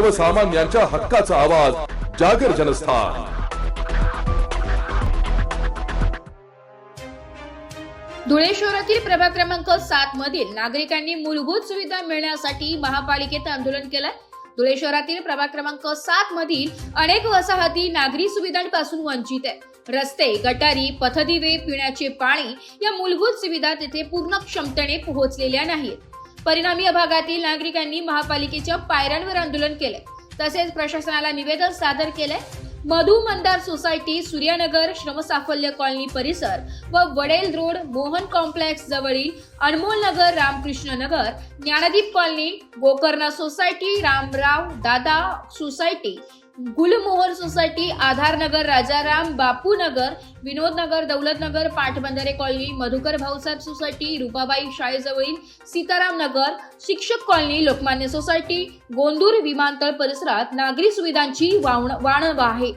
सर्वसामान्यांच्या हक्काचा आवाज जागर जनस्थान. धुळे शहरातील प्रभाग क्रमांक सात मधील नागरिकांनी मूलभूत सुविधा मिळण्यासाठी महापालिकेत आंदोलन केलंय. धुळे शहरातील प्रभाग क्रमांक सात मधील अनेक वसाहती नागरी सुविधांपासून वंचित आहे रस्ते गटारी पथदिवे पिण्याचे पाणी या मूलभूत सुविधा तिथे पूर्ण क्षमतेने पोहोचलेल्या नाहीत. परिणामी या भागातील नागरिकांनी महापालिकेच्या पायऱ्यांवर आंदोलन केले तसेच प्रशासनाला निवेदन सादर केले मधु मंदार सोसायटी सूर्यनगर श्रमसाफल्य कॉलनी परिसर व वडेल रोड मोहन कॉम्प्लेक्स जवळील Anmol Nagar Ramkrishna Nagar Dnyandeep colony Gokarna society Ramrao Dada society Gulmohar society आधार नगर राजाराम बापू नगर विनोद नगर दौलत नगर पाटबंधारे कॉलनी मधुकर भाऊसाहेब सोसायटी रुपाबाई शाळेजवळील सीताराम नगर शिक्षक कॉलनी लोकमान्य सोसायटी गोंदूर विमानतळ परिसरात नागरी सुविधांची वावण वाणव आहे.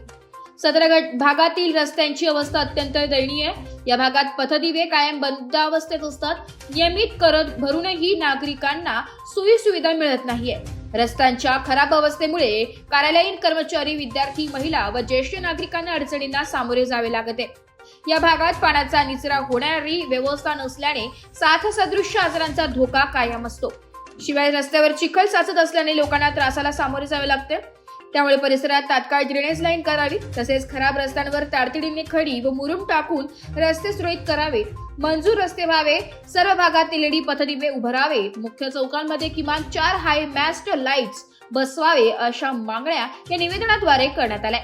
सदरगट भागातील रस्त्यांची अवस्था अत्यंत दयनीय आहे. या भागात पथदिवे कायम बंद अवस्थेत असतात. नियमित करत भरूनही नागरिकांना सोयी सुविधा मिळत नाहीये. रस्त्यांच्या खराब अवस्थेमुळे कार्यालयीन कर्मचारी विद्यार्थी महिला व ज्येष्ठ नागरिकांना अडचणींना सामोरे जावे लागते. या भागात पाण्याचा निचरा होणारी व्यवस्था नसल्याने साथ सदृश्य आजारांचा धोका कायम असतो. शिवाय रस्त्यावर चिखल साचत असल्याने लोकांना त्रासाला सामोरे जावे लागते. त्यामुळे परिसरात तात्काळ ड्रेनेज लाईन करावी तसेच खराब रस्त्यांवर तातडीने खडी व मुरुम टाकून रस्ते सुरळीत करावे. मंजूर रस्ते व्हावे सर्व भागात एलईडी पथदिवे उभारावे. मुख्य चौकांमध्ये किमान चार हाय मॅस्ट लाईट्स बसवावे अशा मागण्या या निवेदनाद्वारे करण्यात आल्या.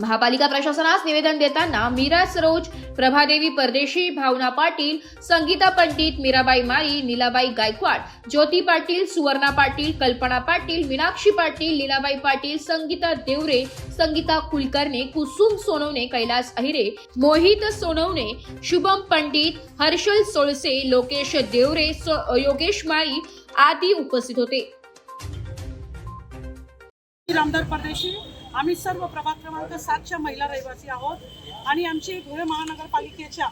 महापालिका प्रशासनास निवेदन देताना मीरा सरोज प्रभादेवी परदेशी भावना पाटील संगीता पंडित मीराबाई माळी नीलाबाई गायकवाड ज्योती पाटील सुवर्णा पाटील कल्पना पाटील मीनाक्षी पाटील लीलाबाई पाटील संगीता देवरे संगीता कुलकर्णी कुसुम सोनवणे कैलास अहिरे मोहित सोनवणे शुभम पंडित हर्षल सोळसे लोकेश देवरे योगेश माळी आदी उपस्थित होते. रामदार परदेशी आम्ही सर्व प्रभाग क्रमांक सातच्या महिला रहिवासी आहोत. आणि आमची धुळे महानगरपालिकेच्या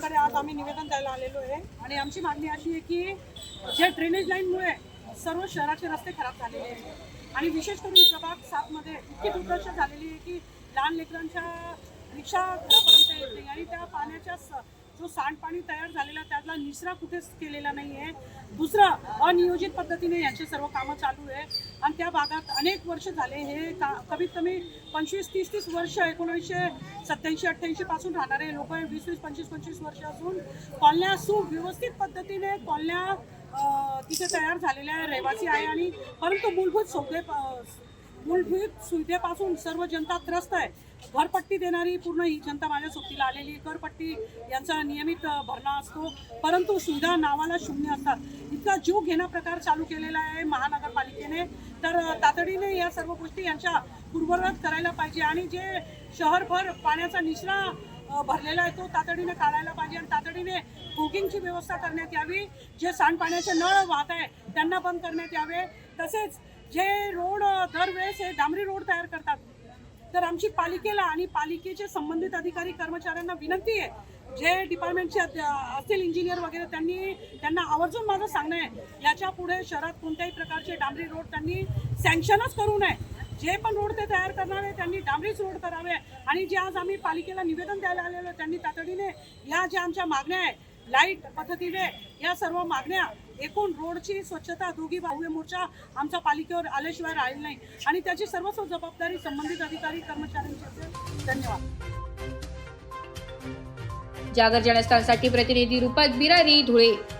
कडे आज आम्ही निवेदन द्यायला आलेलो आहे. आणि आमची मागणी अशी आहे की जे ड्रेनेज लाईनमुळे सर्व शहराचे रस्ते खराब झालेले आहेत. आणि विशेष करून प्रभाग सातमध्ये इतकी दुर्दशा झालेली आहे की लहान लेकरांच्या रिक्षा घरापर्यंत येत नाही आणि त्या पाण्याच्या जो सांडपाणी तयार झालेला त्यातला निचरा कुठेच केलेला नाही आहे दुसरं अनियोजित पद्धतीने याचे सर्व कामं चालू आहे. आणि त्या भागात अनेक वर्ष झाले हे का कमीत कमी पंचवीस तीस तीस वर्ष एकोणीसशे सत्याऐंशी अठ्ठ्याऐंशी पासून राहणारे लोक वीस वीस पंचवीस पंचवीस वर्ष असून कॉलन्या सुव्यवस्थित पद्धतीने कॉलन्या तिथे तयार झालेल्या आहे रहिवासी आहे आणि परंतु मूलभूत सोपे मूलभूत सुविधेपासून सर्व जनता त्रस्त आहे. घरपट्टी देणारी पूर्ण ही जनता माझ्या सोबतीला आलेली आहे. घरपट्टी यांचा नियमित भरणा असतो. परंतु सुविधा नावाला शून्य असतात. इतका जीव घेणा प्रकार चालू केलेला आहे महानगरपालिकेने. तर तातडीने या सर्व गोष्टी यांच्या पूर्ववत करायला पाहिजे आणि जे शहरभर पाण्याचा निचरा भरलेला आहे तो तातडीने काढायला पाहिजे आणि तातडीने बुकिंगची व्यवस्था करण्यात यावी. जे सांडपाण्याचे नळ वाहत आहे त्यांना बंद करण्यात यावे. तसेच जे रोड दरवेळेस हे डांबरी रोड तयार करतात. तर आमची पालिकेला आणि पालिकेचे संबंधित अधिकारी कर्मचाऱ्यांना विनंती आहे. जे डिपार्टमेंटचे असतील इंजिनियर वगैरे त्यांनी त्यांना आवर्जून माझं सांगणं आहे. याच्यापुढे शहरात कोणत्याही प्रकारचे डांबरी रोड त्यांनी सँक्शनच करू नये. जे पण रोड ते तयार करणार आहे त्यांनी डांबरीच रोड करावे. आणि जे आज आम्ही पालिकेला निवेदन द्यायला आलेलो त्यांनी तातडीने ह्या ज्या आमच्या मागण्या आहे लाइट पद्धतीने या सर्व मागण्या एकूण रोडची स्वच्छता दोघी बाह्य मोर्चा आमच्या पालिकेवर आल्याशिवाय राहील नाही. आणि त्याची सर्वस्व जबाबदारी संबंधित अधिकारी कर्मचाऱ्यांची असेल. धन्यवाद. जागर जनस्थानसाठी प्रतिनिधी रुपक बिरारी धुळे.